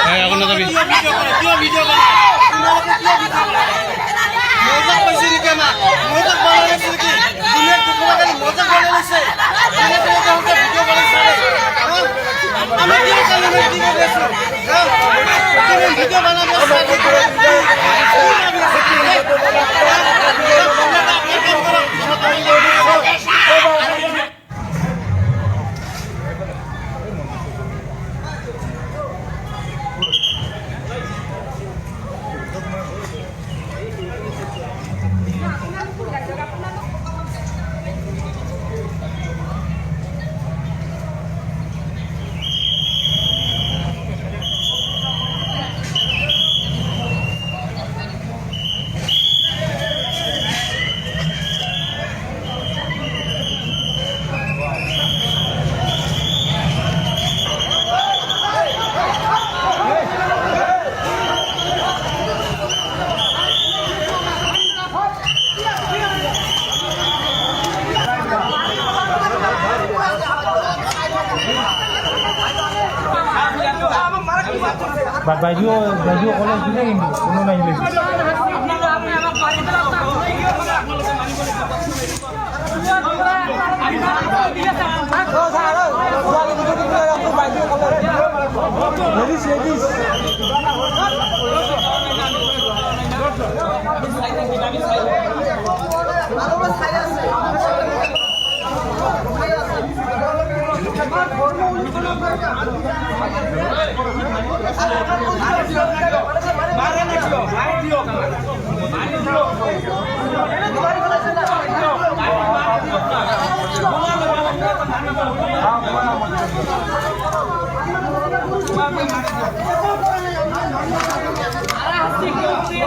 হ্যাঁ এখন না যাবি মজাক বাট বাইদেউ বাইদেউ অকলে দিলে কিন্তু কোনো নাহিলে কিয়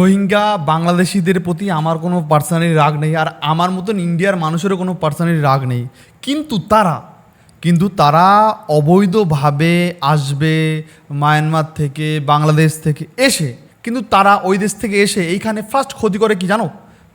রোহিঙ্গা বাংলাদেশিদের প্রতি আমার কোনো পার্সোনালি রাগ নেই আর আমার মতন ইন্ডিয়ার মানুষেরও কোনো পার্সোনালি রাগ নেই। কিন্তু তারা কিন্তু তারা অবৈধভাবে আসবে মায়ানমার থেকে, বাংলাদেশ থেকে এসে, কিন্তু তারা ওই দেশ থেকে এসে এইখানে ফার্স্ট ক্ষতি করে কি জানো?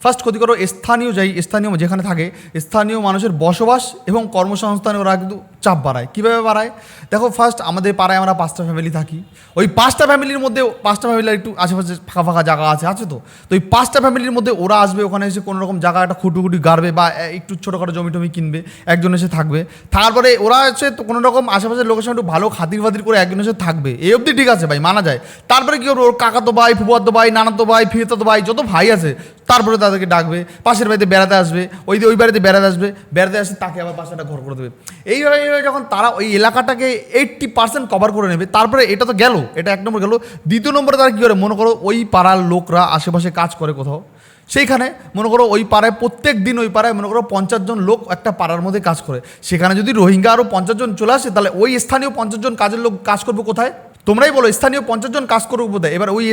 ফার্স্ট ক্ষতি করো স্থানীয় যাই, স্থানীয় যেখানে থাকে, স্থানীয় মানুষের বসবাস এবং কর্মসংস্থানে ওরা কিন্তু চাপ বাড়ায়। কীভাবে বাড়ায়? দেখো ফার্স্ট আমাদের পাড়ায় আমরা পাঁচটা ফ্যামিলি থাকি। ওই পাঁচটা ফ্যামিলির মধ্যে পাঁচটা ফ্যামিলির একটু আশেপাশে ফাঁকা ফাঁকা জায়গা আছে আছে তো? তো ওই পাঁচটা ফ্যামিলির মধ্যে ওরা আসবে, ওখানে এসে কোনো রকম জায়গা একটা খুঁটুখুটি গাড়বে বা একটু ছোটোখাটো জমি টমি কিনবে, একজন এসে থাকবে। তারপরে ওরা হচ্ছে তো কোনো রকম আশেপাশের লোকের সঙ্গে একটু ভালো খাতির ফাতির করে একজন এসে থাকবে। এই অবধি ঠিক আছে ভাই, মানা যায়। তারপরে কি করবে ওর কাকাতো ভাই ফুয়াতো ভাই, নানাতো ভাই ফিরতাতো ভাই, যত ভাই আছে, তারপরে তাদেরকে ডাকবে। পাশের বাড়িতে বেড়াতে আসবে, ওই ওই বাড়িতে বেড়াতে আসবে। বেড়াতে আসে তাকে আবার পাশে একটা ঘর করে দেবে। এইভাবে এইভাবে যখন তারা ওই এলাকাটাকে এইট্টি পার্সেন্ট কভার করে নেবে, তারপরে এটা তো গেল, এটা এক নম্বর গেল। দ্বিতীয় নম্বরে তারা কী করে, মনে করো ওই পাড়ার লোকরা আশেপাশে কাজ করে কোথাও, সেইখানে মনে করো ওই পাড়ায় প্রত্যেক দিন ওই পাড়ায় মনে করো পঞ্চাশ জন লোক একটা পাড়ার মধ্যে কাজ করে। সেখানে যদি রোহিঙ্গা আরও পঞ্চাশ জন চলে আসে, তাহলে ওই স্থানীয় পঞ্চাশ জন কাজের লোক কাজ করবে কোথায়? তোমরাই বলো, স্থানীয় পঞ্চাশ জন কাজ করবে কোথায় এবার ওই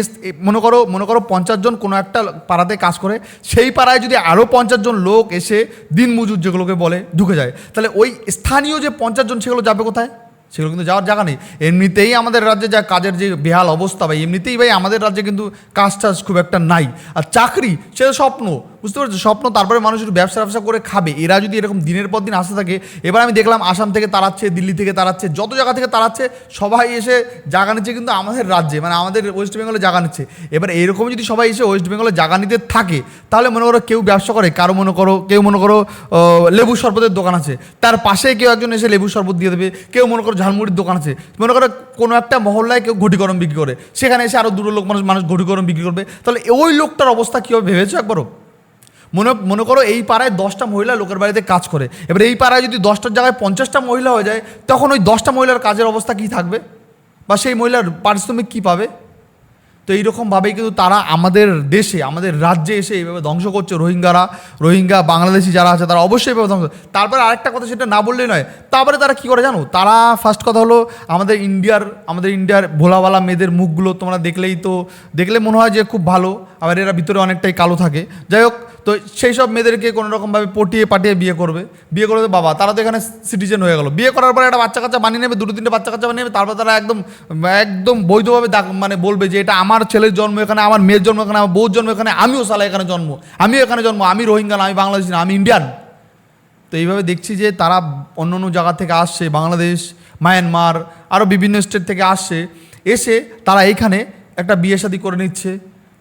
মনে করো মনে করো পঞ্চাশ জন কোনো একটা পাড়াতে কাজ করে, সেই পাড়ায় যদি আরও পঞ্চাশ জন লোক এসে দিন মজুর যেগুলোকে বলে ঢুকে যায়, তাহলে ওই স্থানীয় যে পঞ্চাশ জন সেগুলো যাবে কোথায়? সেগুলো কিন্তু যাওয়ার জায়গা নেই। এমনিতেই আমাদের রাজ্যে যা কাজের যে বেহাল অবস্থা ভাই, এমনিতেই ভাই আমাদের রাজ্যে কিন্তু কাজ টাজ খুব একটা নাই। আর চাকরি, সেটা স্বপ্ন। বুঝতে পারছ? স্বপ্ন, তারপরে মানুষ একটু ব্যবসা ব্যবসা করে খাবে। এরা যদি এরকম দিনের পর দিন আসতে থাকে, এবার আমি দেখলাম আসাম থেকে তাড়াচ্ছে দিল্লি থেকে তাড়াচ্ছে যত জায়গা থেকে তাড়াচ্ছে সবাই এসে জায়গা নিচ্ছে কিন্তু আমাদের রাজ্যে মানে আমাদের ওয়েস্ট বেঙ্গলে জাগা নিচ্ছে। এবার এরকম যদি সবাই এসে ওয়েস্ট বেঙ্গলে জাগা নিতে থাকে, তাহলে মনে করো কেউ ব্যবসা করে, কারও মনে করো, কেউ মনে করো লেবু শরবতের দোকান আছে, তার পাশে কেউ একজন এসে লেবু শরবত দিয়ে দেবে, কেউ মনে করো ঝালমুড়ির দোকান আছে, মনে করো কোনো একটা মহল্লায় কেউ ঘটি গরম বিক্রি করে, সেখানে এসে আরও দুটো লোক মানুষ মানুষ ঘটি গরম বিক্রি করবে, তাহলে ওই লোকটার অবস্থা কীভাবে ভেবেছো একবারও? মনে মনে করো এই পাড়ায় দশটা মহিলা লোকের বাড়িতে কাজ করে। এবার এই পাড়ায় যদি দশটার জায়গায় পঞ্চাশটা মহিলা হয়ে যায়, তখন ওই দশটা মহিলার কাজের অবস্থা কী থাকবে? বা সেই মহিলার পারিশ্রমিক কী পাবে? তো এইরকমভাবেই কিন্তু তারা আমাদের দেশে, আমাদের রাজ্যে এসে এইভাবে ধ্বংস করছে। রোহিঙ্গারা, রোহিঙ্গা, বাংলাদেশি যারা আছে, তারা অবশ্যই এইভাবে ধ্বংস তারপরে আরেকটা কথা সেটা না বললেই নয়, তারপরে তারা কী করে জানো? তারা ফার্স্ট কথা হলো আমাদের ইন্ডিয়ার আমাদের ইন্ডিয়ার ভোলাওয়ালা মেয়েদের মুখগুলো তোমরা দেখলেই তো, দেখলে মনে হয় যে খুব ভালো, আবার এরা ভিতরে অনেকটাই কালো থাকে। যাই হোক তো সেই সব মেয়েদেরকে কোনো রকমভাবে পটিয়ে পাঠিয়ে বিয়ে করবে। বিয়ে করবে বাবা, তারা তো এখানে সিটিজেন হয়ে গেল। বিয়ে করার পরে একটা বাচ্চা কাচ্চা বানিয়ে নেবে, দুটো তিনটে বাচ্চা কাচ্চা বানিয়ে নেবে, তারপর তারা একদম একদম বৈধভাবে মানে বলবে যে এটা আমার ছেলের জন্ম এখানে, আমার মেয়ের জন্ম এখানে, আমার বউর জন্ম এখানে, আমিও সালা এখানে জন্ম, আমিও এখানে জন্ম, আমি রোহিঙ্গা না, আমি বাংলাদেশি না, আমি ইন্ডিয়ান তো এইভাবে দেখছি যে তারা অন্য অন্য জায়গা থেকে আসছে, বাংলাদেশ মায়ানমার আরও বিভিন্ন স্টেট থেকে আসছে, এসে তারা এইখানে একটা বিয়ে শাদী করে নিচ্ছে।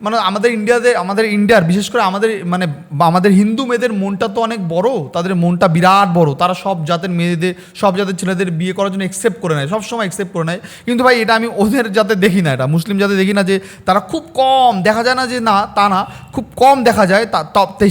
মানে আমাদের ইন্ডিয়াতে, আমাদের ইন্ডিয়ার বিশেষ করে আমাদের মানে আমাদের হিন্দু মেয়েদের মনটা তো অনেক বড়। তাদের মনটা বিরাট বড়। তারা সব জাতের মেয়েদের, সব জাতের ছেলেদের বিয়ে করার জন্য একসেপ্ট করে নেয় সবসময় একসেপ্ট করে নেয়। কিন্তু ভাই, এটা আমি ওদের যাতে দেখি না এটা, মুসলিম যাতে দেখি না যে তারা খুব কম, দেখা যায় না যে না, তা না, খুব কম দেখা যায়। তা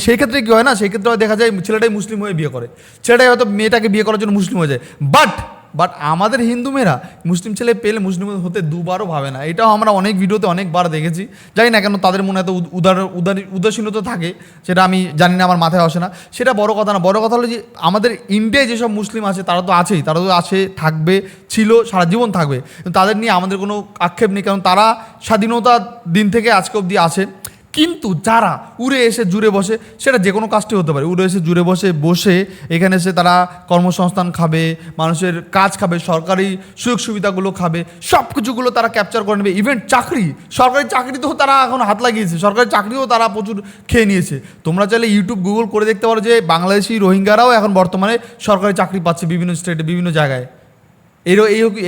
সেই ক্ষেত্রে কী হয় না, সেই ক্ষেত্রে দেখা যায় ছেলেটাই মুসলিম হয়ে বিয়ে করে। ছেলেটাই হয়তো মেয়েটাকে বিয়ে করার জন্য মুসলিম হয়ে যায়। বাট বাট আমাদের হিন্দু মেয়েরা মুসলিম ছেলে পেলে মুসলিম হতে দুবারও ভাবে না। এটাও আমরা অনেক ভিডিওতে অনেকবার দেখেছি। জানি না কেন তাদের মনে এত উদার উদার উদাসীনতা থাকে, সেটা আমি জানি না, আমার মাথায় আসে না। সেটা বড় কথা না। বড় কথা হলো যে আমাদের ইন্ডিয়ায় যেসব মুসলিম আছে, তারা তো আছেই, তারা তো আছে, থাকবে, ছিল, সারা জীবন থাকবে। তাদের নিয়ে আমাদের কোনো আক্ষেপ নেই, কারণ তারা স্বাধীনতার দিন থেকে আজকে অবধি আছে কিন্তু যারা উড়ে এসে জুড়ে বসে, সেটা যে কোনো কাজটি হতে পারে। উড়ে এসে জুড়ে বসে বসে এখানে এসে তারা কর্মসংস্থান খাবে, মানুষের কাজ খাবে, সরকারি সুযোগ সুবিধাগুলো খাবে সব কিছুগুলো তারা ক্যাপচার করে নেবে। ইভেন চাকরি, সরকারি চাকরিতেও তারা এখন হাত লাগিয়েছে। সরকারি চাকরিও তারা প্রচুর খেয়ে নিয়েছে। তোমরা চাইলে ইউটিউব গুগল করে দেখতে পারো যে বাংলাদেশি রোহিঙ্গারাও এখন বর্তমানে সরকারি চাকরি পাচ্ছে বিভিন্ন স্টেটে বিভিন্ন জায়গায়। এই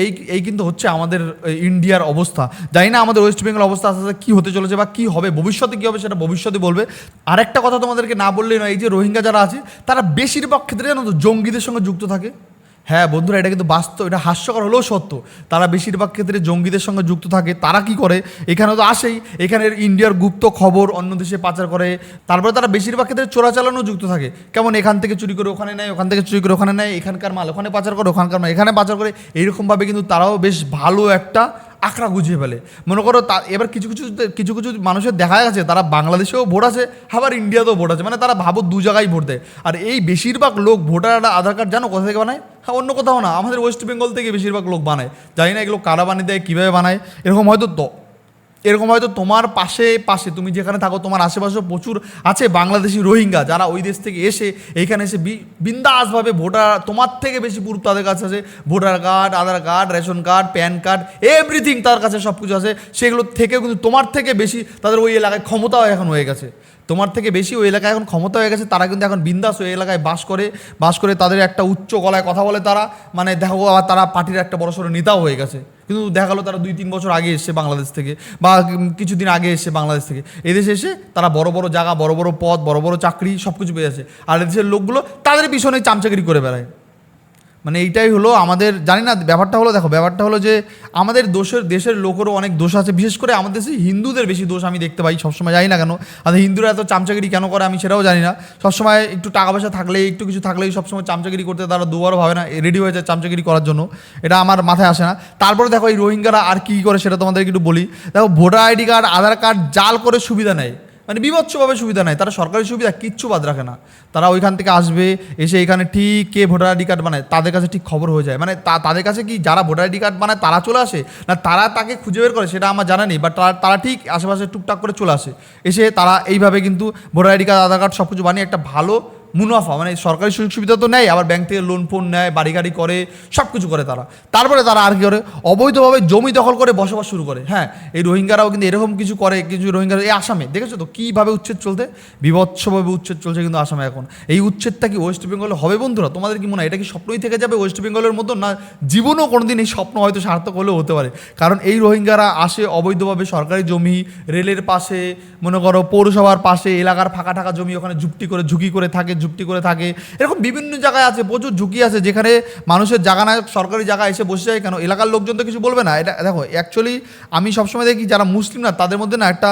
এই এই কিন্তু হচ্ছে আমাদের ইন্ডিয়ার অবস্থা। জানি না আমাদের ওয়েস্ট বেঙ্গল অবস্থা আস্তে আস্তে কী হতে চলেছে বা কী হবে, ভবিষ্যতে কী হবে সেটা ভবিষ্যতে বলবে। আরেকটা কথা তোমাদেরকে না বললেই নয়, এই যে রোহিঙ্গা যারা আছে, তারা বেশিরভাগ ক্ষেত্রে জানো তো জঙ্গিদের সঙ্গে যুক্ত থাকে। হ্যাঁ বন্ধুরা, এটা কিন্তু বাস্তব, এটা হাস্যকর হলেও সত্য। তারা বেশিরভাগ ক্ষেত্রে জঙ্গিদের সঙ্গে যুক্ত থাকে, তারা কি করে? এখানে তো আসেই, এখানের ইন্ডিয়ার গুপ্ত খবর অন্য দেশে পাচার করে, তারপরে তারা বেশিরভাগ ক্ষেত্রে চোরাচালানো যুক্ত থাকে। কেমন, এখান থেকে চুরি করে ওখানে নেয়, ওখান থেকে চুরি করে ওখানে নেয়, এখানকার মাল ওখানে পাচার করে, ওখানকার মাল এখানে পাচার করে, এইরকমভাবে কিন্তু তারাও বেশ ভালো একটা আঁকড়া গুজিয়ে ফেলে। মনে করো তা, এবার কিছু কিছু কিছু কিছু মানুষের দেখা গেছে, তারা বাংলাদেশেও ভোট আছে, আবার ইন্ডিয়াতেও ভোট আছে। মানে তারা ভাবো দু জায়গায় ভোট দেয়। আর এই বেশিরভাগ লোক ভোটাররা আধার কার্ড জানো কোথা থেকে বানায়? হ্যাঁ অন্য কোথাও না। আমাদের ওয়েস্ট বেঙ্গল থেকে বেশিরভাগ লোক বানায়। জানি না এগুলো কারা বানিয়ে দেয়, কীভাবে বানায়, এরকম হয়তো এরকম হয়তো তোমার পাশে পাশে, তুমি যেখানে থাকো, তোমার আশেপাশে প্রচুর আছে বাংলাদেশি রোহিঙ্গা যারা ওই দেশ থেকে এসে এইখানে এসে বিন্দাসভাবে ভোটার, তোমার থেকে বেশি পুরো তাদের কাছে আছে। Voter card, Aadhaar card, ration card, PAN card everything তার কাছে সব কিছু আছে। সেগুলো থেকেও কিন্তু তোমার থেকে বেশি তাদের ওই এলাকায় ক্ষমতাও এখন হয়ে গেছে। তোমার থেকে বেশি ওই এলাকায় এখন ক্ষমতা হয়ে গেছে, তারা কিন্তু এখন বিন্দাস ওই এলাকায় বাস করে বাস করে তাদের একটা উচ্চ গলায় কথা বলে তারা। মানে দেখো, আবার তারা পার্টির একটা বড় সড়ো নেতাও হয়ে গেছে। কিন্তু দেখা গেলো তারা দুই তিন বছর আগে এসছে বাংলাদেশ থেকে বা কিছুদিন আগে এসছে বাংলাদেশ থেকে। এদেশে এসে তারা বড় বড় জায়গা, বড় বড় পদ, বড় বড় চাকরি সব কিছু পেয়ে যাচ্ছে। আর এদেশের লোকগুলো তাদের পিছনে চামচাগিরি করে বেড়ায়। মানে এইটাই হলো আমাদের, জানি না, ব্যাপারটা হলো, দেখো, ব্যাপারটা হলো যে আমাদের দোষের, দেশের লোকেরও অনেক দোষ আছে, বিশেষ করে আমাদের দেশে হিন্দুদের বেশি দোষ আমি দেখতে পাই, সবসময় জানি না কেন। আর হিন্দুরা এত চামচাগিরি কেন করে আমি সেটাও জানি না। সবসময় একটু টাকা পয়সা থাকলেই, একটু কিছু থাকলেই সবসময় চামচাগিরি করতে তারা দুবারও ভাবে না, রেডি হয়ে যায় চামচাগিরি করার জন্য। এটা আমার মাথায় আসে না। তারপরে দেখো এই রোহিঙ্গারা আর কী করে সেটা তোমাদেরকে একটু বলি। দেখো voter ID card, Aadhaar card, জাল করে সুবিধা নেয়। মানে বিভৎসভাবে সুবিধা নেয়। তারা সরকারি সুবিধা কিচ্ছু বাদ রাখে না। তারা ওইখান থেকে আসবে, এসে এখানে ঠিক কে ভোটার আইডি কার্ড বানায়, তাদের কাছে ঠিক খবর হয়ে যায়। মানে তাদের কাছে কি যারা ভোটার আইডি কার্ড বানায় তারা চলে আসে? না, তারা তাকে খুঁজে বের করে সেটা আমার জানা নেই বাট তারা তারা ঠিক আশেপাশে টুকটাক করে চলে আসে। এসে তারা এইভাবে কিন্তু voter ID card, Aadhaar card সব কিছু বানিয়ে একটা ভালো মুনাফা মানে সরকারি সুযোগ সুবিধা তো নেয় আবার ব্যাংক থেকে লোন ফোন নেয় বাড়ি গাড়ি করে সব কিছু করে তারা। তারপরে তারা আর কি করে? অবৈধভাবে জমি দখল করে বসবাস শুরু করে। হ্যাঁ এই রোহিঙ্গারাও কিন্তু এরকম কিছু করে, কিছু রোহিঙ্গা, এই আসামে, দেখেছ তো কীভাবে উচ্ছেদ চলতে বিভৎসভাবে উচ্ছেদ চলছে কিন্তু আসামে এখন। এই উচ্ছেদটা কি ওয়েস্ট বেঙ্গলে হবে বন্ধুরা? তোমাদের কি মনে হয়? এটা কি স্বপ্নই থেকে যাবে ওয়েস্ট বেঙ্গলের মতো? না, জীবনেও কোনোদিন এই স্বপ্ন হয়তো সার্থক হলেও হতে পারে। কারণ এই রোহিঙ্গারা আসে অবৈধভাবে সরকারি জমি, রেলের পাশে, মনে করো পৌরসভার পাশে, এলাকার ফাঁকা টাকা জমি, ওখানে ঝুপটি করে, ঝুঁকি করে থাকে ঝুপটি করে থাকে। এরকম বিভিন্ন জায়গায় আছে, প্রচুর ঝুঁকি আছে, যেখানে মানুষের জায়গা না সরকারি জায়গা এসে বসে যায় কেন? এলাকার লোকজন তো কিছু বলবে না। এটা দেখো অ্যাকচুয়ালি আমি সবসময় দেখি যারা মুসলিম না, তাদের মধ্যে না একটা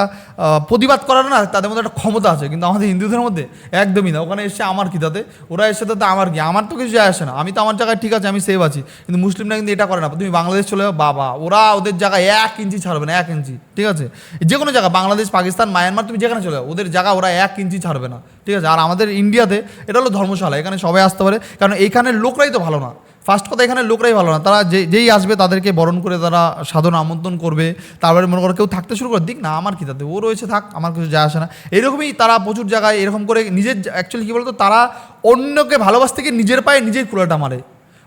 প্রতিবাদ করার না, তাদের মধ্যে একটা ক্ষমতা আছে। কিন্তু আমাদের হিন্দুদের মধ্যে একদমই না। ওখানে এসে আমার কি তাতে? ওরা এসে তাতে আমার কি? আমার তো কিছু যায় আসে না। আমি তো আমার জায়গায় ঠিক আছে, আমি সেভ আছি। কিন্তু মুসলিমরা কিন্তু এটা করে না। তুমি বাংলাদেশ চলে বাবা, ওরা ওদের জায়গায় এক ইঞ্চি ছাড়বে না, এক ইঞ্চি, ঠিক আছে? যে কোনো জায়গা বাংলাদেশ, পাকিস্তান, মায়ানমার, তুমি যেখানে চলে ওদের জায়গা ওরা এক ইঞ্চি ছাড়বে না। ঠিক আছে? আর আমাদের ইন্ডিয়াতে এটা হলো ধর্মশালা, এখানে সবাই আসতে পারে। কারণ এখানের লোকরাই তো ভালো না। ফার্স্ট কথা, এখানে লোকরাই ভালো না। তারা যে, যেই আসবে তাদেরকে বরণ করে তারা সাধন আমন্ত্রণ করবে। তারপরে মনে করো কেউ থাকতে শুরু করে, দিক না, আমার কি তাতে? ও রয়েছে, থাক, আমার কিছু যায় আসে না। এরকমই তারা প্রচুর জায়গায় এরকম করে নিজের অ্যাকচুয়ালি কী বলতো? তারা অন্যকে ভালোবাসতে গিয়ে নিজের পায়ে নিজের কুলাটা মারে।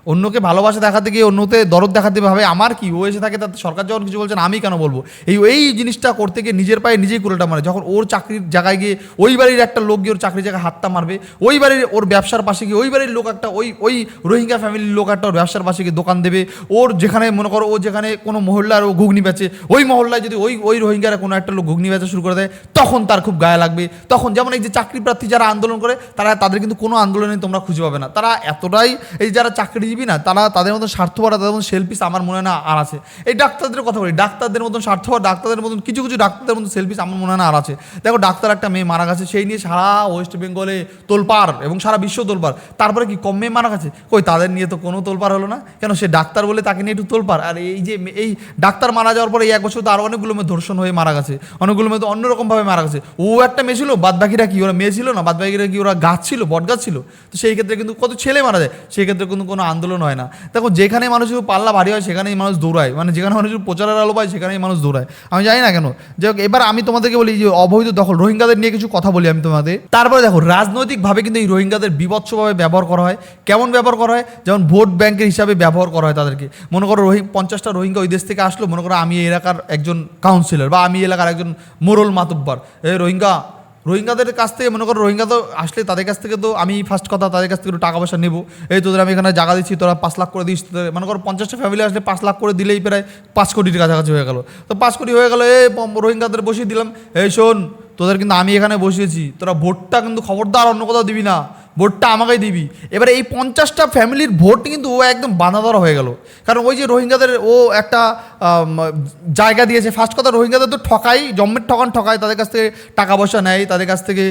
অন্যকে ভালোবাসা দেখাতে গিয়ে অন্যতে দরদ দেখাতে ভাবে আমার কি? ও এসে থাকে তাতে সরকার যখন কিছু বলছেন আমি কেন বলব? এই এই জিনিসটা করতে গিয়ে নিজের পায়ে নিজেই কুলেটা মারে। যখন ওর চাকরির জায়গায় গিয়ে ওই বাড়ির একটা লোক গিয়ে ওর চাকরির জায়গায় হাতটা মারবে, ওই বাড়ির ওর ব্যবসার পাশে গিয়ে ওই বাড়ির লোক একটা, ওই ওই রোহিঙ্গা ফ্যামিলির লোক একটা ওর ব্যবসার পাশে গিয়ে দোকান দেবে। ওর যেখানে, মনে করো, ও যেখানে কোনো মহল্লার ও ঘুগনি বেচে, ওই মহল্লায় যদি ওই ওই রোহিঙ্গারা কোনো একটা লোক ঘুগনি বেচা শুরু করে দেয়, তখন তার খুব গায়ে লাগবে। তখন যেমন এই যে চাকরি প্রার্থী যারা আন্দোলন করে, তারা, তাদের কিন্তু কোনো আন্দোলনে তোমরা খুঁজে পাবে না। তারা এতটাই, এই যারা চাকরিজীবী না, তারা তাদের মতন স্বার্থপর, তাদের মতন সেলফিস আমার মনে না আর আছে। এই ডাক্তারদের কথা বলি, ডাক্তারদের মতন স্বার্থপর, ডাক্তারদের মতন কিছু কিছু ডাক্তারদের মতন সেলফিস আমার মনে না আর আছে। দেখো, ডাক্তার একটা মেয়ে মারা গেছে, সেই নিয়ে সারা ওয়েস্ট বেঙ্গলে তোলপার এবং সারা বিশ্ব তোলপার তারপরে কি কম মেয়ে মারা গেছে? কই, তাদের নিয়ে তো কোনো তোলপার হলো না। কেন, সে ডাক্তার বলে তাকে নিয়ে একটু তোলপার আর এই যে এই ডাক্তার মারা যাওয়ার পরে এই এক বছর তো আরও অনেকগুলো মেয়ে ধর্ষণ হয়ে মারা গেছে। অনেকগুলো মেয়ে তো অন্যরকমভাবে মারা গেছে। ও একটা মেয়ে ছিল বাদ বাকিরা কি, ওরা মেয়ে ছিল না? বাদ বাকিরা কি, ওরা গাছ ছিল বট গাছ ছিল? তো সেই ক্ষেত্রে কিন্তু কত ছেলে মারা যায়? সেই ক্ষেত্রে কিন্তু কোনো আন্দোলন হয় না। দেখো যেখানে মানুষের পাল্লা ভারী হয়, সেখানেই মানুষ দৌড়ায়। মানে যেখানে মানুষের প্রচারের আলো পায়, সেখানেই মানুষ দৌড়ায়। আমি জানি না কেন। হোক, এবার আমি তোমাদেরকে বলি যে, অবৈধ দখল, রোহিঙ্গাদের নিয়ে কিছু কথা বলি আমি তোমাদের। তারপরে দেখো, রাজনৈতিকভাবে কিন্তু এই রোহিঙ্গাদের বিভৎসভাবে ব্যবহার করা হয়। কেমন ব্যবহার করা হয়? যেমন ভোট ব্যাংকের হিসাবে ব্যবহার করা হয় তাদেরকে। মনে করো, রোহিং পঞ্চাশটা রোহিঙ্গা ওই দেশ থেকে আসলো। মনে করো, আমি এই এলাকার একজন কাউন্সিলর বা আমি এলাকার একজন মোরল মাতব্বার। এই রোহিঙ্গা রোহিঙ্গাদের কাছ থেকে, মনে করো রোহিঙ্গা তো আসলে তাদের কাছ থেকে তো আমি ফার্স্ট কথা, তাদের কাছ থেকে একটু টাকা পয়সা নেব। এই তোদের আমি এখানে জায়গা দিচ্ছি, তোরা পাঁচ লাখ করে দিস, তোদের মনে করো পঞ্চাশটা ফ্যামিলি আসলে পাঁচ লাখ করে দিলেই প্রায় পাঁচ কোটির কাছাকাছি হয়ে গেল। তো পাঁচ কোটি হয়ে গেলো এই রোহিঙ্গাদের বসিয়ে দিলাম। এই শোন, তোদের কিন্তু আমি এখানে বসিয়েছি, তোরা ভোটটা কিন্তু খবরদার অন্য কোথাও দিবি না। ভোটটা আমাকেই দিবি। এবারে এই পঞ্চাশটা ফ্যামিলির ভোট কিন্তু ও একদম বাঁধাধরা হয়ে গেল। কারণ ওই যে রোহিঙ্গাদের ও একটা জায়গা দিয়েছে। ফার্স্ট কথা, রোহিঙ্গাদের তো ঠকাই, জম্মের ঠকান ঠকায় তাদের কাছ থেকে টাকা পয়সা নেয়, তাদের কাছ থেকে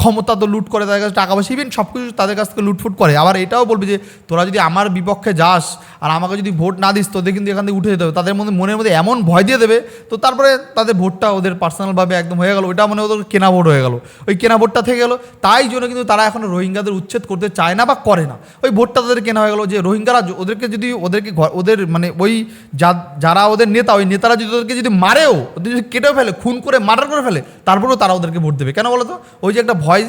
ক্ষমতা তো লুট করে, তাদের কাছে টাকা পয়সা ইভেন সব কিছু তাদের কাছ থেকে লুটফুট করে। আবার এটাও বলবে যে, তোরা যদি আমার বিপক্ষে যাস আর আমাকে যদি ভোট না দিস, তোদের কিন্তু এখান থেকে উঠে যেতে হবে। তাদের মধ্যে, মনের মধ্যে এমন ভয় দিয়ে দেবে, তো তারপরে তাদের ভোটটা ওদের পার্সোনালভাবে একদম হয়ে গেল। ওটা মনে ওদের কেনা ভোট হয়ে গেল। ওই কেনা ভোটটা থেকে গেল। তাই জন্য কিন্তু তারা এখন রোহিঙ্গাদের উচ্ছেদ করতে চায় না বা করে না। ওই ভোটটা তাদের কেনা হয়ে গেলো। যে রোহিঙ্গারা ওদেরকে যদি, ওদেরকে ওদের মানে ওই যারা ওদের নেতা, ওই নেতারা যদি ওদেরকে যদি মারেও, ওদের যদি কেটেও ফেলে, খুন করে, মার্ডার করে ফেলে, তারপরেও তারা ওদেরকে ভোট দেবে। কেন বলো তো? ওই যে একটা ভয়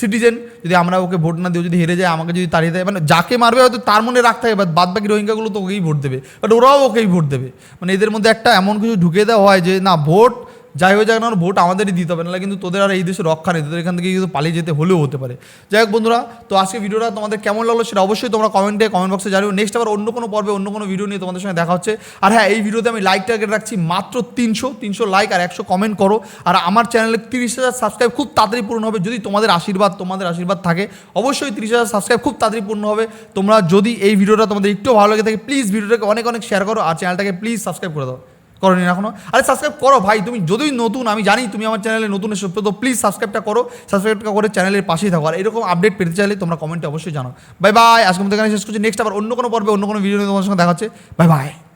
সিটিজেন, যদি আমরা ওকে ভোট না দিও যদি হেরে যায়, আমাকে যদি তাড়িয়ে দেয় মানে যাকে মারবে হয়তো তার মনে রাখতে হবে, বাদ বাকি রোহিঙ্গাগুলো তো ওকেই ভোট দেবে। বাট ওরাও ওকেই ভোট দেবে। মানে এদের মধ্যে একটা এমন কিছু ঢুকে দেওয়া হয় যে, না, ভোট যাই হয়ে যাক না ভোট আমাদেরই দিতে হবে, নাহলে কিন্তু তোদের আর এই দেশে রক্ষা নেই, তোদের এখান থেকে কিন্তু পালিয়ে যেতে হলেও হতে পারে। যাই হোক বন্ধুরা, তো আজকে ভিডিওটা তোমাদের কেমন লাগল সেটা অবশ্যই তোমরা কমেন্টে কমেন্ট বক্সে জানিও। নেক্সট আবার অন্য কোনো পর্বে, অন্য কোনো ভিডিও নিয়ে তোমাদের সঙ্গে দেখা হচ্ছে। আর হ্যাঁ এই ভিডিওতে আমি লাইক টার্গেট রাখছি মাত্র তিনশো তিনশো লাইক আর একশো কমেন্ট করো। আর আমার চ্যানেলে তিরিশ হাজার সাবস্ক্রাইব খুব তাড়াতাড়ি পূর্ণ হবে। যদি তোমাদের আশীর্বাদ তোমাদের আশীর্বাদ থাকে, অবশ্যই তিরিশ হাজার সাবস্ক্রাইব খুব তাড়াতাড়ি পূর্ণ হবে। তোমরা যদি এই ভিডিওটা তোমাদের একটু ভালো লাগে থাকে প্লিজ ভিডিওটাকে অনেক অনেক শেয়ার করো। আর চ্যানেলটাকে প্লিজ সাবস্ক্রাইব করে দাও। করনি এখনও আরে সাবস্ক্রাইব করো ভাই, তুমি যদি নতুন, আমি জানি তুমি আমার চ্যানেলে নতুন এসে তো প্লিজ সাবস্ক্রাইবটা করো সাবস্ক্রাইবটা করে চ্যানেলের পাশেই থাকো। আর এরকম আপডেট পেতে চাইলে তোমরা কমেন্টে অবশ্যই জানো বাই বাই আজকে আমাদের এখানে শেষ করছি। নেক্সট আবার অন্য কোনো পর্বে, অন্য কোনো ভিডিও তোমার সঙ্গে দেখা হচ্ছে। Bye bye